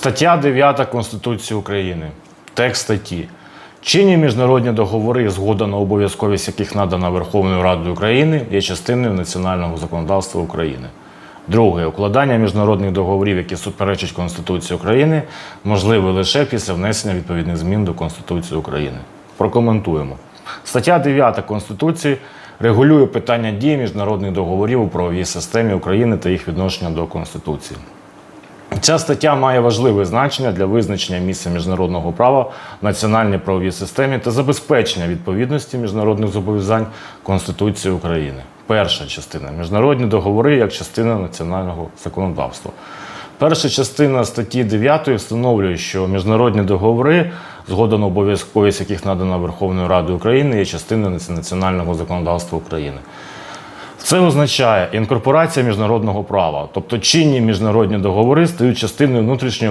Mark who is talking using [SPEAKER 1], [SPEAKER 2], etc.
[SPEAKER 1] Стаття 9 Конституції України. Текст статті. Чинні міжнародні договори, згода на обов'язковість яких надана Верховною Радою України, є частиною національного законодавства України. Друге, укладання міжнародних договорів, які суперечать Конституції України, можливе лише після внесення відповідних змін до Конституції України. Прокоментуємо. Стаття 9 Конституції регулює питання дії міжнародних договорів у правовій системі України та їх відношення до Конституції. Ця стаття має важливе значення для визначення місця міжнародного права в національній правовій системі та забезпечення відповідності міжнародних зобов'язань Конституції України. Перша частина міжнародні договори як частина національного законодавства. Перша частина статті 9 встановлює, що міжнародні договори, згода на обов'язковість яких надана Верховною Радою України, є частиною національного законодавства України. Це означає інкорпорація міжнародного права, тобто чинні міжнародні договори стають частиною внутрішньої